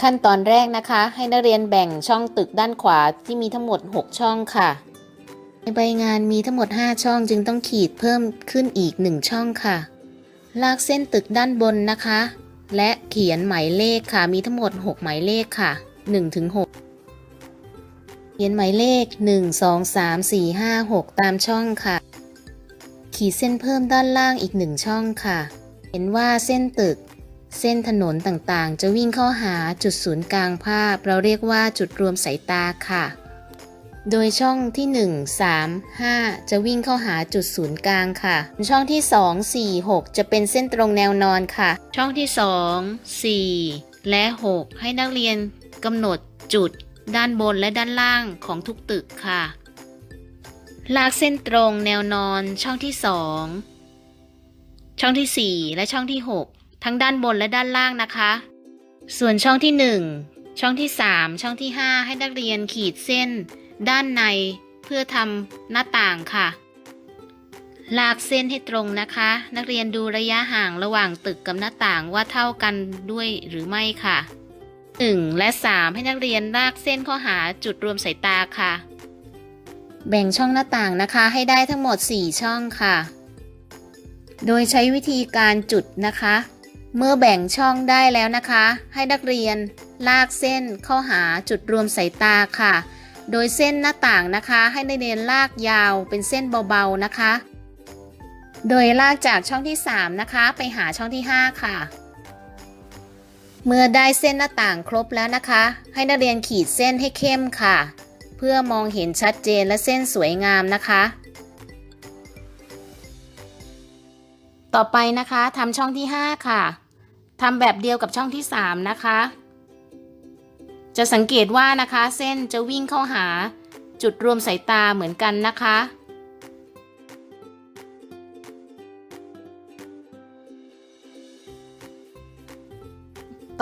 ขั้นตอนแรกนะคะ ให้นักเรียนแบ่งช่องตึกด้านขวาที่มีทั้งหมด 6 ช่องค่ะ ในใบงานมีทั้งหมด 5 ช่องจึงต้องขีดเพิ่มขึ้นอีก 1 ช่องค่ะ ลากเส้นตึกด้านบนนะคะ และเขียนหมายเลขค่ะ มีทั้งหมด 6 หมายเลขค่ะ1ถึง6เขียนหมายเลข 1 2 3 4 5 6 ตามช่องค่ะ ขีดเส้นเพิ่มด้านล่างอีก 1 ช่องค่ะ เห็นว่าเส้นตึก เส้นถนนต่างๆ จะวิ่งเข้าหาจุดศูนย์กลางภาพ เราเรียกว่าจุดรวมสายตาค่ะ โดยช่องที่ 1 3 5 จะวิ่งเข้าหาจุดศูนย์กลางค่ะ ช่องที่ 2 4 6 จะเป็นเส้นตรงแนวนอนค่ะ ช่องที่ 2 4 และ 6 ให้นักเรียนกำหนดจุดด้านบนและด้านล่างของทุกตึกค่ะ ลากเส้นตรงแนวนอนช่องที่ 2 ช่องที่ 4 และช่องที่ 6 ทั้งด้านบนและด้านล่างนะคะ ส่วนช่องที่ 1 ช่องที่ 3 ช่องที่ 5 ให้นักเรียนขีดเส้น ด้านในเพื่อทำหน้าต่างค่ะ ลากเส้นให้ตรงนะคะ นักเรียนดูระยะห่างระหว่างตึกกับหน้าต่างว่าเท่ากันด้วยหรือไม่ค่ะ 1 และ 3 ให้นักเรียนลากเส้นเข้าหาจุดรวมสายตาค่ะ แบ่งช่องหน้าต่างนะคะให้ได้ทั้งหมด 4 ช่องค่ะ โดยใช้วิธีการจุดนะคะ เมื่อแบ่งช่องได้แล้วนะคะ ให้นักเรียนลากเส้นเข้าหาจุดรวมสายตาค่ะ โดยเส้นหน้าต่างนะคะ ให้นักเรียนลากยาวเป็นเส้นเบาๆนะคะ โดยลากจากช่องที่ 3 นะคะ ไปหาช่องที่ 5 ค่ะ เมื่อได้เส้นหน้าต่างครบแล้วนะคะ ให้นักเรียนขีดเส้นให้เข้มค่ะ เพื่อมองเห็นชัดเจนและเส้นสวยงามนะคะต่อไปนะคะทำช่องที่ 5 ค่ะ ทำแบบเดียวกับช่องที่ 3 นะคะ จะสังเกตว่านะคะ เส้นจะวิ่งเข้าหาจุดรวมสายตาเหมือนกันนะคะ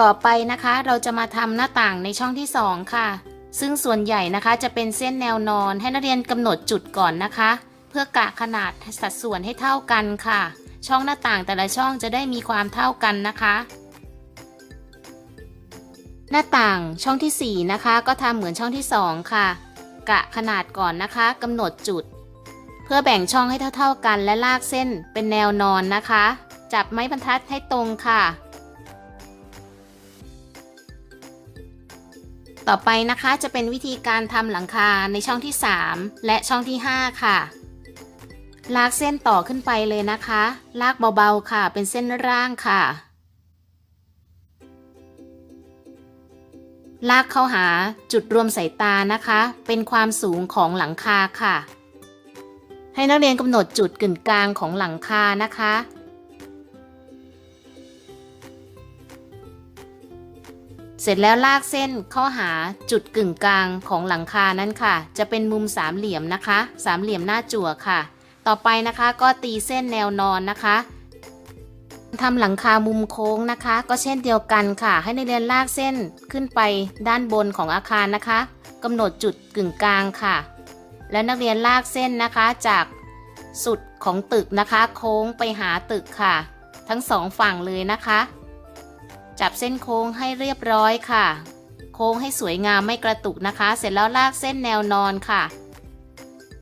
ต่อไปนะคะเราจะมาทำหน้าต่างในช่องที่ 2 ค่ะ ซึ่งส่วนใหญ่นะคะจะเป็นเส้นแนวนอนให้นักเรียนกำหนดจุดก่อนนะคะ เพื่อกะขนาดสัดส่วนให้เท่ากันค่ะ ช่องหน้าต่างแต่ละช่องจะได้มีความเท่ากันนะคะ หน้าต่างช่องทีสี่ 4 นะคะ ก็ทำเหมือนช่องที่ 2 ค่ะ กะขนาดก่อนนะคะกำหนดจุด เพื่อแบ่งช่องให้เท่าๆกันและลากเส้นเป็นแนวนอนนะคะ จับไม้บรรทัดให้ตรงค่ะ ต่อไปนะคะจะเป็นวิธีการทำหลังคาในช่องที่ 3 และช่องที่ 5 ค่ะ ลากเส้นต่อขึ้นไปเลยนะคะ ลากเบาๆค่ะ เป็นเส้นร่างค่ะ ลากเข้าหาจุดรวมสายตานะคะ เป็นความสูงของหลังคาค่ะ ให้นักเรียนกำหนดจุดกึ่งกลางของหลังคานะคะ เสร็จแล้วลากเส้นเข้าหาจุดกึ่งกลางของหลังคานั้นค่ะ จะเป็นมุมสามเหลี่ยมนะคะ สามเหลี่ยมหน้าจั่วค่ะ ต่อไปนะคะก็ตีเส้นแนวนอนนะคะทำหลังคามุมโค้งนะคะ ก็เช่นเดียวกันค่ะ ให้นักเรียนลากเส้นขึ้นไปด้านบนของอาคารนะคะกำหนดจุดกึ่งกลางค่ะ แล้วนักเรียนลากเส้นนะคะจากสุดของตึกนะคะ โค้งไปหาตึกค่ะ ทั้งสองฝั่งเลยนะคะ จับเส้นโค้งให้เรียบร้อยค่ะ โค้งให้สวยงามไม่กระตุกนะคะ เสร็จแล้วลากเส้นแนวนอนค่ะ